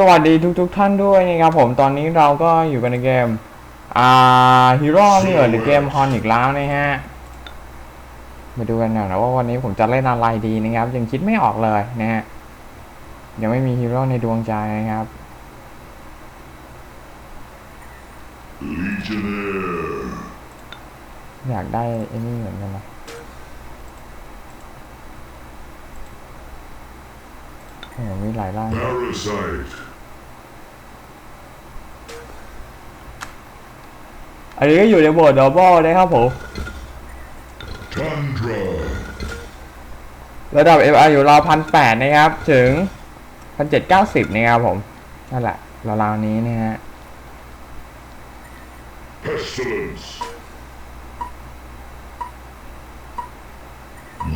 สวัสดีทุกๆทท่านด้วยนะครับผมตอนนี้เราก็อยู่กันในเกม อ่าฮีโร่เหนือหรือเกมฮอนอีกแล้วนะฮะมาดูกันหน่อยนะว่าวันนี้ผมจะเล่นอะไรดีนะครับ ยังคิดไม่ออกเลยนะฮะยังไม่มีฮีโร่ในดวงใจนะครับ Legionnaire. อยากได้ไอ้นี่เหมือนกันนะโอ้โห มีหลายร่าง Parasite. อันนี้ก็อยู่ในโหมดดับเบิลนะครับผม Tundra. ระดับ FR อยู่ราวพันแปดนะครับ ถึงพันเจ็ดเก้าสิบนะครับผม นั่นแหละราวๆนี้นะฮะ Pestilence.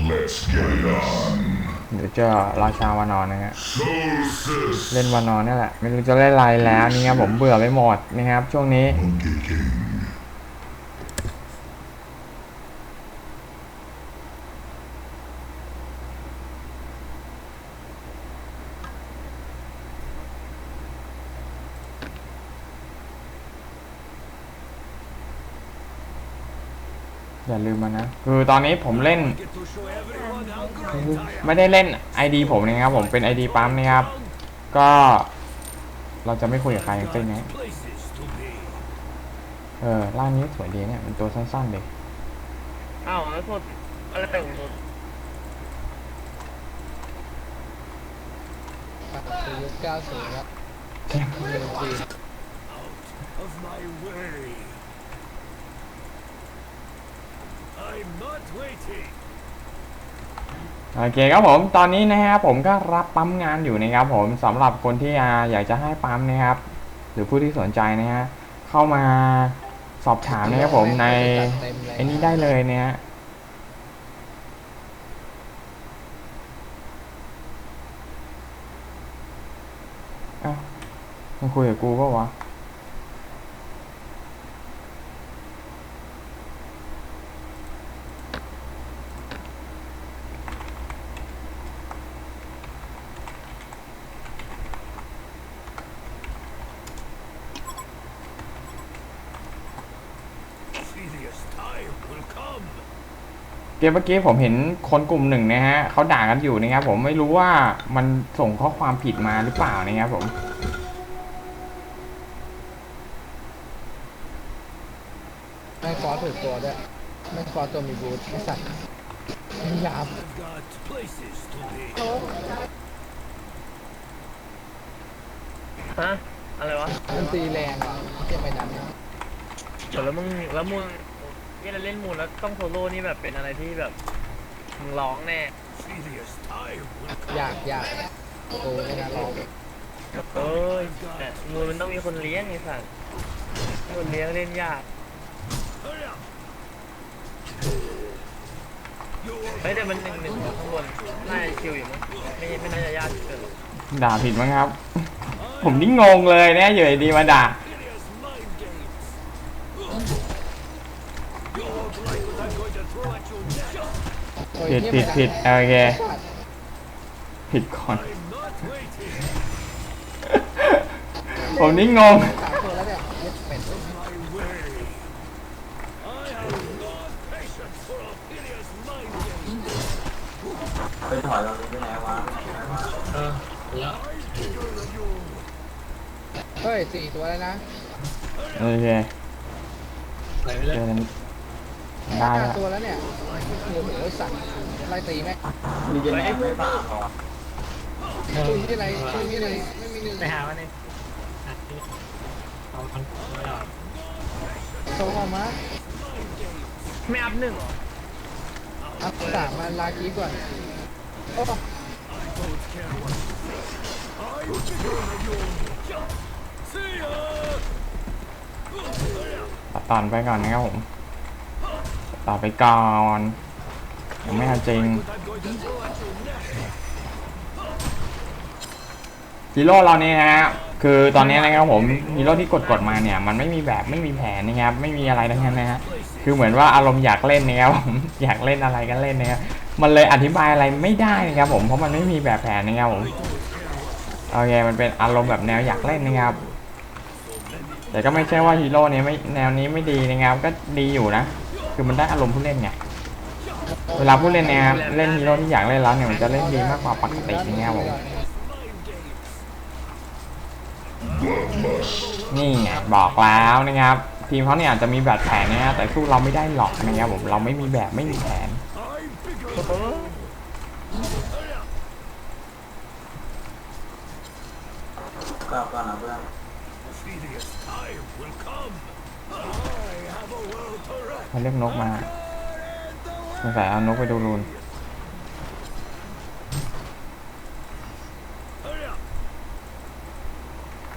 Let's get it on. เดี๋ยวเจะราชาวานอนนะฮะเล่นวานอนนี่แหละ ไม่รู้จะเล่นอะไรแล้วนี่ครับผมเบื่อไปหมดนะครับ ช่วงนี้ อย่าลืมมานะ คือตอนนี้ผมเล่น ไม่ได้เล่น ID ผมนะครับผมเป็น ID ปั๊มนะครับ ก็ เราจะไม่คุยกับใครทั้งสิ้นนะเออร่างนี้สวยดีเนี่ยเป็นตัวสั้นๆเด็กอ้าวแล้วพูดอะไรแต่งตัวคือยุค90ครับมีดนตรี of my way. I'm not waiting. โอเคครับผมตอนนี้นะฮะผมก็รับปั๊มงานอยู่นะครับผมสำหรับคนที่อ่าอยากจะให้ปั๊มนะครับ หรือผู้ที่สนใจนะฮะเข้ามาสอบถามนะครับผมในเต็มเลยไอ้นี้ได้เลยเนี่ยฮะเอ้ามันคุยกับกูปะวะ เกมเมื่อกี้ผมเห็นคนกลุ่มหนึ่งนะฮะเขาด่ากันอยู่นะครับผมไม่รู้ว่ามันส่งข้อความผิดมาหรือเปล่านะครับผมไม่ฟอสถือตัวด้วยไม่ฟอสตัวมีบูทไม่สัตว์ไม่หยาบ I've got places to be. ฮะอะไรวะดนตรีแรงอะไม่ใช่ไม่ดันนะเดี๋ยวแล้วมึงแล้วมึง เล่นเล่นมูลแล้วต้องโซโล่นี่แบบเป็นอะไรที่แบบมึงร้องแน่ Serious time will ยากยากโอ้ไม่น่าลองเอ้ยแต่มูลมันต้องมีคนเลี้ยงไอ้สัสคนเลี้ยงเล่นยาก hurry up. เฮ้ยแต่มันหนึ่งหนึ่งข้างบนน่าจะชิวอยู่มั้งไม่ไม่น่าจะยากเกินหรอกด่าผิดมั้งครับ ผมนี่งงเลยนะอยู่ดีๆมาด่า ผิดผิดผิดโอเคผิดก่อน ผมนี่งง อัพหนึ่งเหรออัพสามมาลากีก่อนโอ้ตัดตอนไปก่อนนะครับผมตัดไปก่อนยังไม่ทันจริง I'm going to throw at you next. ฮีโร่เรานี่ฮะ คือตอนนี้นะครับผมฮีโร่ที่กดกดๆมาเนี่ยมันไม่มีแบบไม่มีแผนนะครับไม่มีอะไรทั้งนั้นนะฮะคือเหมือนว่าอารมณ์อยากเล่นนะครับผมอยากเล่นอะไรก็เล่นนะครับมันเลยอธิบายอะไรไม่ได้นะครับผมเพราะมันไม่มีแบบแผนนะครับผมโอเคมันเป็นอารมณ์แบบแนวอยากเล่นนะครับแต่ก็ไม่ใช่ว่าฮีโร่เนี้ยไม่แนวนี้ไม่ดีนะครับก็ดีอยู่นะ คือมันได้อารมณ์ผู้เล่นไงเวลาผู้เล่นเนี่ยครับเล่นฮีโร่ที่อยากเล่นแล้วเนี่ยมันจะเล่นดีมากกว่าปกตินะครับผม นี่ไงบอกแล้วนะครับ ทีมเขาเนี่ยอาจจะมีแบบแผนนะฮะแต่สู้เราไม่ได้หรอกนะครับผมเราไม่มีแบบไม่มีแผน I'm bigger ก็ก่อนนะเพื่อน Tedious time will come. I have a world to wreck. เขาเรียกนกมาสงสัยเอานกไปดูรูน Hurry up.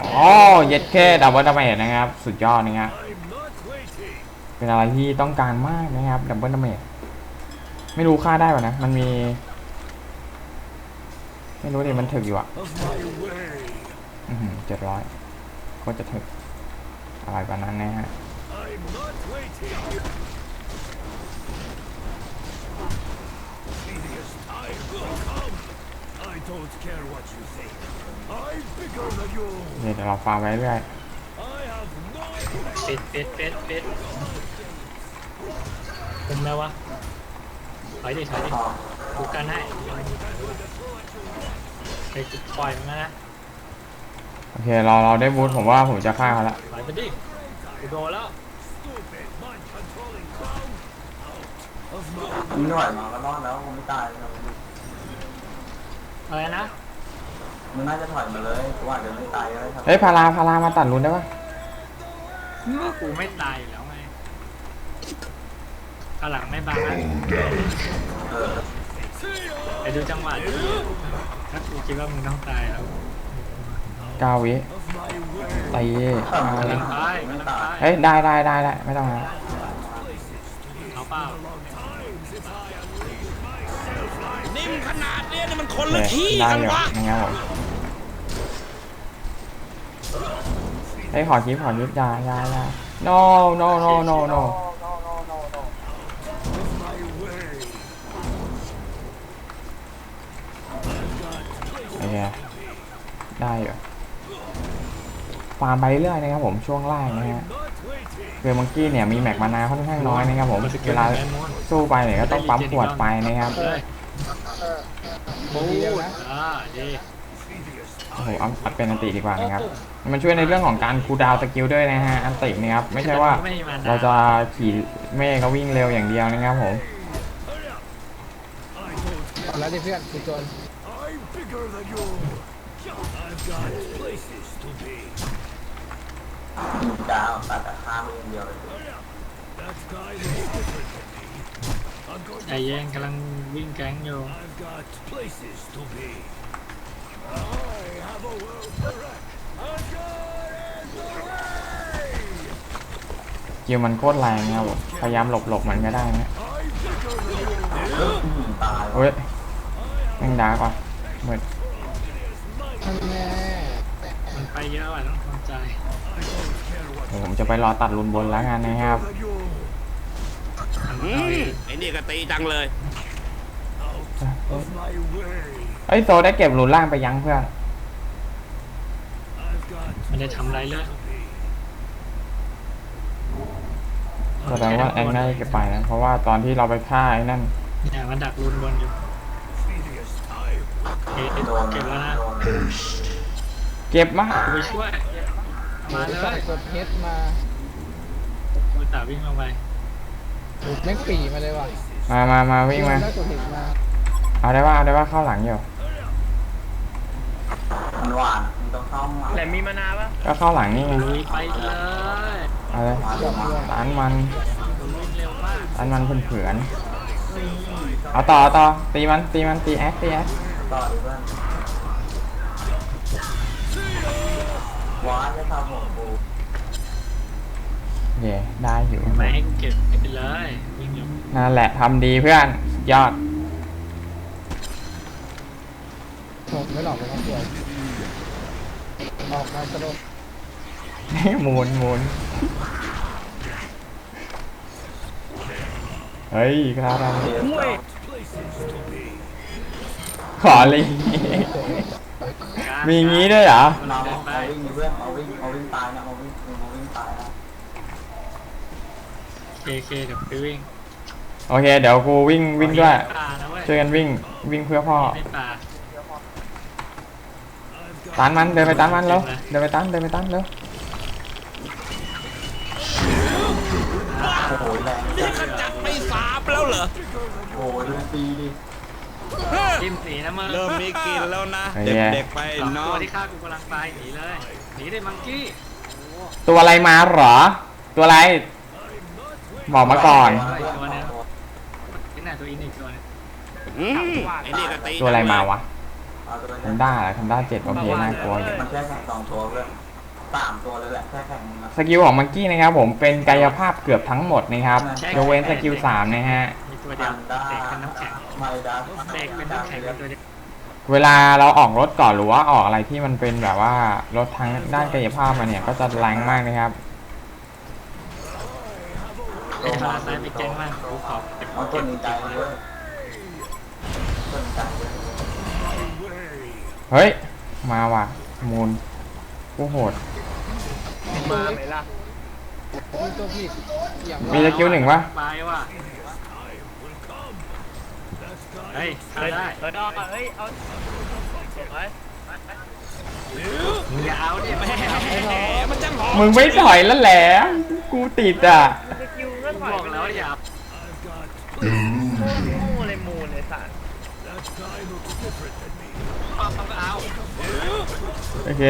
อ๋อ เย็ดแค่ดับเบิลดาเมจนะครับ สุดยอดนะครับเป็นอะไรที่ต้องการมากนะครับดับเบิลดาเมจไม่รู้ค่าได้ป่ะนะ มันมี ไม่รู้ดิมันถึกอยู่อะเจ็ดร้อยก็จะถึกอะไรแบบนั้นนะฮะ don't care what you think. I'm bigger than you. เดี๋ยวเราฟาร์มไปเรื่อย I have no ปิดปิดปิดปิดคุมแล้ววะถอยดิถอยดิกูกันให้ไปกูปล่อยมันนะโอเคเราเราได้บูทผมว่าผมจะฆ่าเขาละถอยไปดิกูโดนแล้ว stupid mind controlling clown. Out of my มึงไม่ไหวมาก็รอดแล้วคงไม่ตายนะ อะไรนะมึงน่าจะถอยมาเลยกูอาจจะไม่ตายก็ได้ครับเฮ้ยพาราพารามาตัดรูนได้ปะก็กูไม่ตายอยู่แล้วไงข้างหลังไม่บังนะเออไปดูจังหวะดิถ้ากูคิดว่ามึงต้องตายแล้วเก้าวิ of my way. ตีถ้ามึงกำลังไม่ตายกำลังตายเฮ้ยได้ได้ได้ได้ไม่ต้องนะเอาเปล่า นิ่มขนาดเนี้ยนี่มันคนโอละเคที่ได้กันอยู่วะนะครับผมเฮ้ยขอคลิปขอคลิปอยาอยาอยา no no no no no My way. โอเคได้อยู่ฟาร์มไปเรื่อยนะครับผมช่วงล่างนะฮะ Not waiting. คือมังกี้เนี่ยมีแม็กมานาค่อนข้างน้อยนะครับผมเวลาสู้ไปเนี่ยก็ต้องปั๊มขวดไปนะครับ เลย บูทีเดียวนะอ่าดีโอ้โหเอาอัดเป็นอันติดีกว่านะครับ มันช่วยในเรื่องของการคูลดาวน์สกิลด้วยนะฮะ อันตินะครับ ไม่ใช่ว่าไม่มีมนเราจะขี่เมฆก็วิ่งเร็วอย่างเดียวนะครับผมเอาแล้วดิเพื่อนกูจน I'm bigger than you. I've got places to be. มึงจะเอาตัดแต่ข้ามมึงอย่างเดียวเลย ใจเย็นกำลังวิ่งแก๊งอยู่ I've got places to be. I have a world to wreck. I've got in the way. สกิลมันโคตรแรงนะครับผมพยายามหลบหลบมันก็ได้นะ I'm bigger than you. อืมตายเฮ้ยแม่งดาก่อนเหมือนนั่นแน่มันไปเยอะว่ะต้องทำใจเดี๋ยวผมจะไปรอตัดรุนบนแล้วกันนะครับ Than you. อืมไอ้นี่ก็ตีจังเลย Of my way. เอ้ยโซได้เก็บรุนล่างไปยังเพื่อน I've got ไม่ได้ทำอะไรเลยแสดงว่าแองน่าจะเก็บไปนะเพราะว่าตอนที่เราไปฆ่าไอ้นั่นเนี่ยมันดักรุนบนอยู่ tedious time. เอ๊ะโดนเก็บแล้วนะโดนเก็บมากูไปช่วย มาเลใส่ยกดเฮดมากูตาวิ่งลงไป แม่งปีมาเลยว่ะมามามาวิ่งมาแล้วกดเฮดมาเอาได้ว่าเอาได้ว่าเข้าหลังอยู่ มันหวานมึงต้องเข้ามาแหลมมีมานาปะก็เข้าหลังนี่ไงลุยไปเลยเอาเลยมาเลยมาตันมันลุยเร็วมากตันมันเผื่อนๆเอาต่อเอาต่อตีมันตีมันตีแอคตีแอคต่อดิเพื่อนหวานจะทำผมกู เย่ได้อยู่ไม่ให้กูเก็บไปเลยวิ่งอยู่นั่นแหละทำดีเพื่อนสุดยอดผมไม่หลอกเลยนะเพื่อนออกมาสะดวกหมุนหมุนเฮ้ยคราดันห่วย Places to be. ขอลิงกล้าางมีอย่างงี้ด้วยเหรอมันน้องเดินไปเอาวิ่งเพื่อนเอาวิ่งเอาวิ่งตายนะเอาวิ่งเอาวิ่งตายนะ เคเคเดี๋ยวไปวิ่งโอเค เดี๋ยวกูวิ่งวิ่งด้วย ป่านะเว้ยช่วยกันวิ่งวิ่งเพื่อพ่อ ในป่าตันมันเดินไปตันมันแล้วเดินไปตันเดินไปตันแล้วโอ้โหแรงนี่ขจัดไปสามแล้วเหรอ โอ้โหดูตีดิจิ้มสีนะมึงเริ่มมีกลินแล้วนะไอ้เหี้ยเด็กๆไปสองน้อตัวงที่ฆ่ากูกำลังไปหนีเลย หนีได้มังกี้ตัวอะไรมาเหรอ ตัวอะไร บอกมาก่อน อีกตัวหนึงนี่น่ะตัวอินอีกตัวหนึงอืมไอ้นี่ก็ตีตัวอะไรมาวะเอาตัวทันี้นด้าเหรอทันด้าเจ็ดโอเคน่ากลัวอยู่มันแค่แข่งสองตัวเพื่อนสามตัวเลยแหละแค่แข่งมึงนะสกิลของมังกี้นะครับผมเป็นกายภาพเกือบทั้งหมดนะครับยกเว้นสกิลสามนะฮะ มีตัวเดียวเด็กเป็นน้ำแข็งไมดัสเด็กเป็นน้ำแข็งเป็นตัวเดียวเวลาเราออกรถก่อนหรือว่าออกอะไรที่มันเป็นแบบว่ารถทางด้านกายภาพมาเนี่ยก็จะแรงมากนะครับ ไอ้พาราไซต์ไปแจ้งว่ากูขอเก็บเอาตัวนี้ใจเลยตัวนี้ใจเลยเฮ้ย มาว่ะ มูลกูโหด มาไหมล่ะมีตัวผิดอย่างมีสกิลหนึ่งวะไปว่ะเฮ้ยเฮ้ยเอาได้เฮ้ยเอาเฮ้ยเอาเก็บไว้มึงอย่าเอาดิแม่แหมมันจังหอมึงไม่ถอยแล้วแหละ กูติดอะ อยอกไปแล้วเลยอย่ามูเลยมูเลยสัตว์เอาต้องเอาโอเค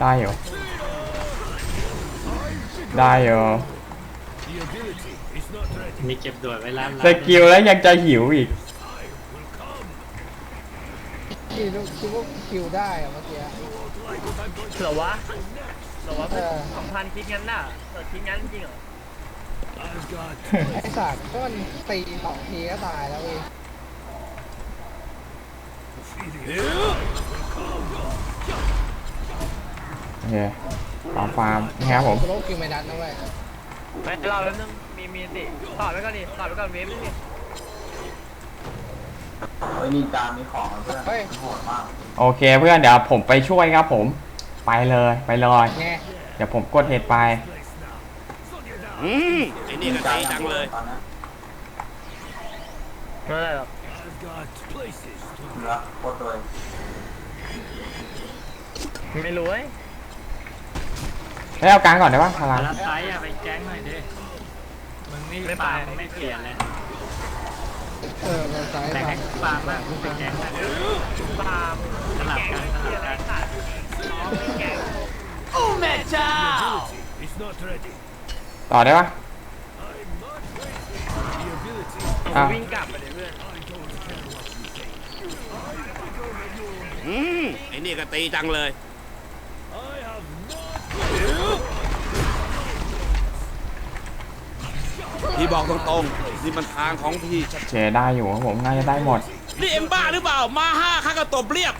ได้อยู่ ได้อยู่ มีเก็บด่วนไว้ร้านสกิลแล้วยังจะหิวอีก คิวคิดว่าคิวได้อะเมื่อกี้ เหรอวะเหรอวะเออ สองพันคิดงั้นน่ะเออคิดงั้นจริงเหรอ ไอ้สัตว์ก็มันตีสองทีก็ตายแล้วเว้ยโอเคฟาร์มฟาร์มนะครับผมโลกคิวไม่ดันนะเว้ยไปรอแป๊บนึงมีมีสิต่อไปก่อนดิต่อไปก่อนเวฟนึงดิเฮ้ยนี่จานมีของนะเพื่อนโหดมากโอเคเพื่อนเดี๋ยวผมไปช่วยครับผม ไปเลยไปเลย ไงเดี๋ยวผมกดเหตุไป อืมไอ้นี่ก็ตีจังเลย ตอนนี้ไม่ได้หรอกเนื้อโคตรเลยไม่รู้เว้ยให้เอากลางก่อนได้ปะพาราร้านไซต์อะไปแจ้งหน่อยดิ มึงนี่ปาล์มไม่เปลี่ยนเลย เออมันซ้ายแต่ซ้าแค่ยปาล์มอะมึงไปแจ้งนะปาล์มสลับกันสลับกันสัตว์น้องไม่แก่ ต่อได้ปะอะวิ่งกลับไปเลยเพื่อนอืมไอ้นี่ก็ตีจังเลย พี่บอกตรงๆนี่มันทางของพี่ เชได้อยู่ครับผมน่าจะได้หมด นี่เอ็มบ้าหรือเปล่า มาห้าข้าก็ตบเรียบ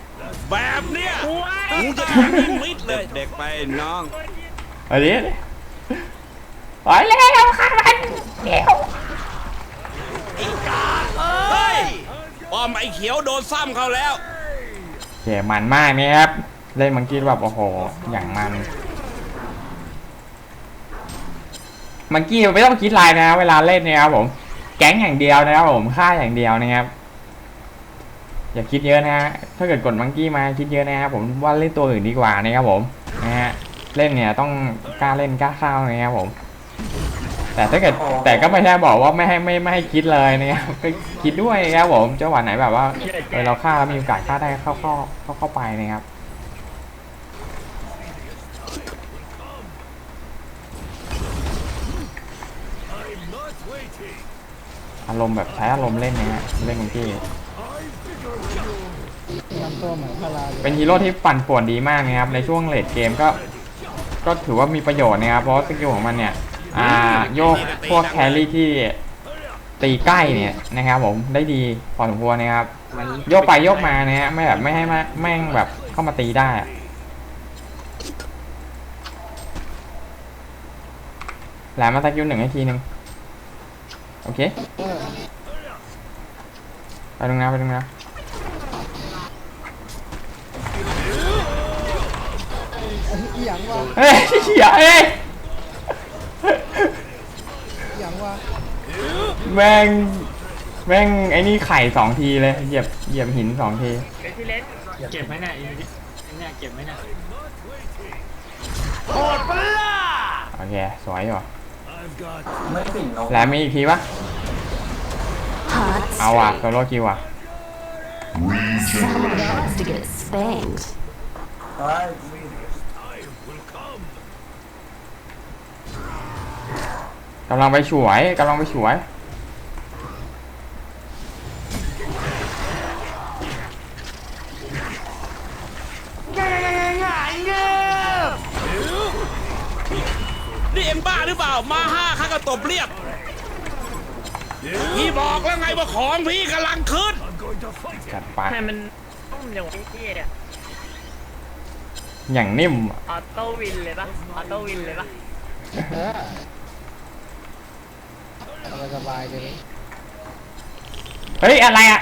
แบบเนี้ยกูจะทำให้มิดเลย เด็กไปน้องเอันนี้ ไปแล้วค่ะมันเดี๋ยวเฮ้ยอ้อมไอ้เขียวโดนซ้ำเขาแล้วเจมันมากนี่ครับเล่นมังกี้แบบโอ้โหอย่างมันมังกี้ไม่ต้องคิดลายนะครับเวลาเล่นเนี่ยครับผม แก๊งอย่างเดียวนะครับผมฆ่าอย่างเดียวนะครับ อย่าคิดเยอะนะฮะถ้าเกิดกดมังกี้มาคิดเยอะนะครับผมว่าเล่นตัวอื่นดีกว่านะครับผมนะฮะเล่นเนี่ยต้องกล้าเล่นกล้าเข้านะครับผม แต่ถ้าเกิดแต่ก็ไม่ได้บอกว่าไม่ให้ไม่ไม่ให้คิดเลยนะครับก็คิดด้วยนะครับผมจังหวะไหนแบบว่าเออเราฆ่าแล้วมีโอกาสฆ่าได้เข้าเข้าเข้าเข้าไปนะครับอารมณ์แบบใช้อารมณ์เล่นนะฮะเล่นมังกี้นำตัวเหมือนพาราเลยเป็นฮีโร่ที่ปั่นป่วนดีมากนะครับในช่วงเลดเกมก็ ก็ถือว่ามีประโยชน์นะครับเพราะว่าสกิลของมันเนี่ย อ่าโยกพวกแครี่ที่ตีใกล้เนี่ยนะครับผมได้ดีพอสมควรนะครับมันโยกไปโยกมานะฮะไม่แบบไม่ให้มาแม่งแบบเข้ามาตีได้อะแหลมมาสกิลหนึ่งให้ทีหนึ่งโอเคเออไปตรงนะไปตรงนะอีหยังวะเฮ้ยเหี้ยเอ้ยอีหยัง วะแม่งแม่งไอ้นี่ไข่สองทีเลยเหยียบเหยียบหินสองทีเดี๋ยวที่เล่นเก็บไหมเนี่ยไอ้นี่ไอ้เนี่ยเก็บไหมเนี่ยโอเคสวยอยู่ I've got ไม่ปิ่นนกแล้วมีอีกทีปะ Hot เอาว่ะโซโล่คิวว่ะ กำลังไปฉวยกำลังไปฉวยนี่เอ็งบ้าหรือเปล่า มาห้าข้าก็ตบเรียบ พี่บอกแล้วไงว่าของพี่กำลังขึ้น I'm going to fight it. จัดไปทำไมมันต้มอย่างวะพี่เนี่ยอย่างนิ่มอะออโต้วินเลยปะออโต้วินเลยปะเออ สบายสบายๆเลยเฮ้ย อะไรอะ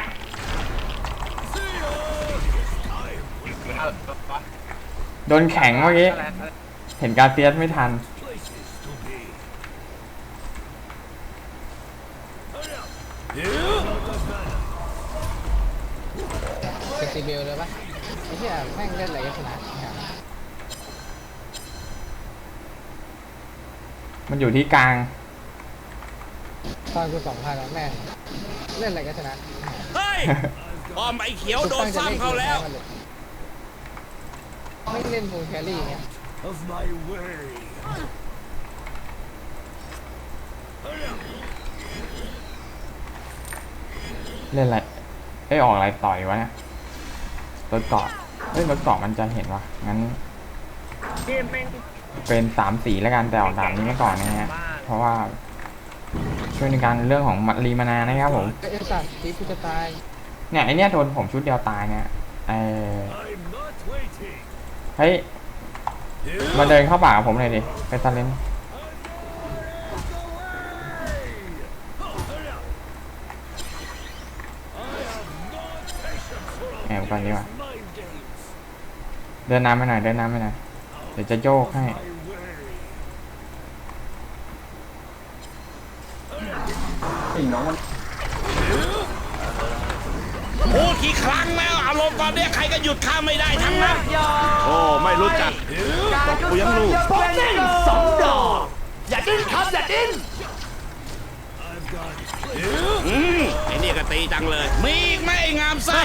โดนแข็งเมื่อกี้อะไรอะไรเห็นกาเซียสไม่ทัน Places to be. เซนติเบลเลยปะไอ้เหี้ยแม่งเล่นอะไรกันขนาดนี้ครับมันอยู่ที่กลาง ตอนกูสองพันอะแม่งเล่นอะไรกันชนะเฮ้ยบอมไอ้เขียวโดนซ้ำเขาแล้ว ไม่เล่นฟูลแครี่ไง Of my way. เล่นอะไรเอ้ยออกอะไรต่อยวะเนี่ยรถเกาะเอ้ยรถเกาะมันจะเห็นวะงั้นพี่แม่งเป็นสามสีแล้วกันแต่ออกด่านนี้มาก่อนนะฮะเพราะว่า ช่วยในการเรื่องของมัดรีมานานะครับผมไอ้สัตว์ทีกูจะตายเนี่ยไอเนี้ยโดนผมชุดเดียวตายเนี่ยไอ I'm not waiting. เฮ้ยมาเดินเข้าป่ากับผมเลยดิไปตะเลนแอบก่อนดีกว่า Mind games. เดินน้ำไปหน่อยเดินน้ำไปหน่อยเดี๋ยวจะโยกให้ My way. ปิ่นนกมันพูดกี่ครั้งแล้วอารมณ์ตอนเนี้ยใครก็หยุดข้าไม่ได้ทั้งนั้นโอ้ไม่รู้จักตบกูยังรู้ I've got อืมไอ้นี่ก็ตีจังเลย มีอีกไหมไอ้งามไส้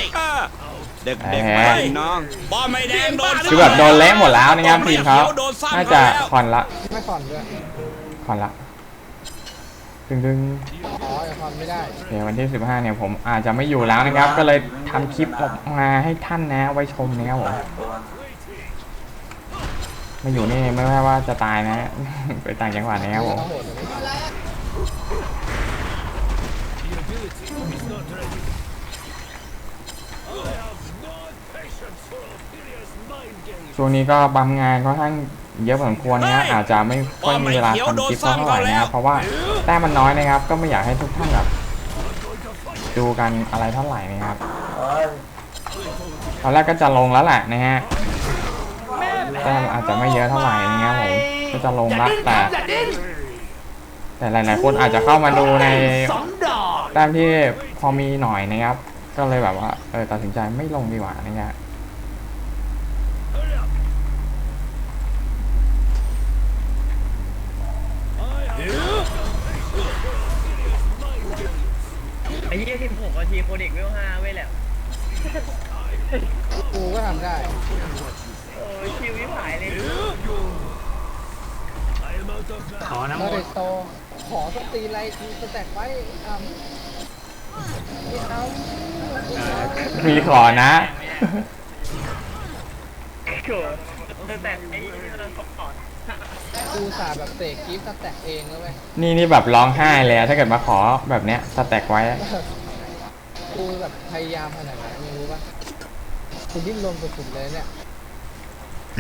เด็กเด็กๆไปไปน้องบอมไม่แดงโดนคือแบบโดนเละหมดแล้วนะครับทีมเขาน่าจะคอนละไม่ผ่อนด้วยคอนละ ดึงดึงอ๋ออย่าผ่อนไม่ได้ๆเดี๋ยววันที่ 15 เนี่ยผมอาจจะไม่อยู่แล้วนะครับ ก็เลยทำคลิปออกมาให้ท่านนะไว้ชมนะครับผมตัวไม่อยู่นี่ไม่ว่าว่าจะตายนะ ไปต่างจังหวัดนะครับผมต้องโหดเลย the ability is not ready. I have no patience for Ophidia's mind games. ช่วงนี้ก็บัมงานค่อนข้าง เยอะพอสมควรนะอาจจะไม่ค่อยมีเวลาทำคลิปเท่าไหร่นะครับเพราะว่าแต้มมันน้อยนะครับ ก็ไม่อยากให้ทุกท่านแบบดูกันอะไรเท่าไหร่นะครับเฮ้ยตอนแรกก็จะลงแล้วแหละนะฮะแต้มอาจจะไม่เยอะเท่าไหร่นะครับผมก็จะลงละแต่ แต่หลายๆคนอาจจะเข้ามาดูในแต้มที่พอมีหน่อยนะครับ ก็เลยแบบว่าเออตัดสินใจไม่ลงดีกว่านะครับ ไอ้ยี่สิบหกนาทีโคเด็กเวลห้าเว้ยแหละกูก็ทำได้โอ้ยชิวยิ่งหายเลย I am out of ขอ that. น้ำแล้วมเด็นกต์โตขอสตีไลท์สแต็กไว้อ่ำไม่เอามีขอนะโกรธแต่ไอ้นี่มันขอด กูสาแบบเสกกิฟต์สแต็กเองแล้วเว้ยนี่นี่แบบร้องไห้เลยอะถ้าเกิดมาขอแบบเนี้ยสแต็กไว้อะกูแบบพยายามขนาดไหนไม่รู้ปะกูดิ้นรนสุดๆเลยเนี่ย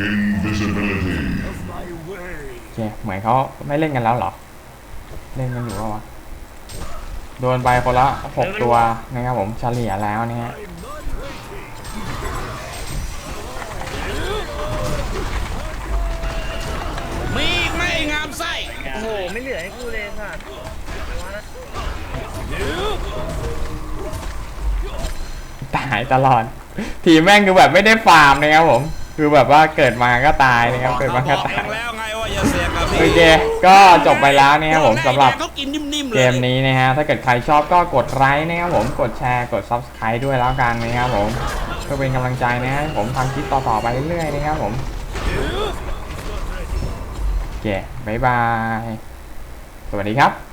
Invisibility. Of my way. โอเคเหมือนเขาไม่เล่นกันแล้วเหรอ เล่นกันอยู่ปะวะโดนไปคนละหกตัวนะครับผมเฉลี่ยแล้วเนี่ย I'm not waiting. ให้กูเลยค่ะไม่ว่านะตายตลอด ทีมแม่งคือแบบไม่ได้ฟาร์มนะครับผม คือแบบว่าเกิดมาก็ตายนะครับเกิดมาบก็อกตาเอยงแล้วไงว่าอย่าเสียกับพี่โอเคก็จบไปแล้วนะครับผมสำหรับเขากินนิ่มๆเลยเกมนี้นะฮะถ้าเกิดใครชอบก็กดไลค์นะครับผมกดแชร์กด subscribe ด้วยแล้วกันนะครับผมเพื่อเป็นกำลังใจนะฮะผมทำคลิปต่อๆไปเรื่อยๆนะครับผมโอเคบ๊ายบาย สวัสดีครับ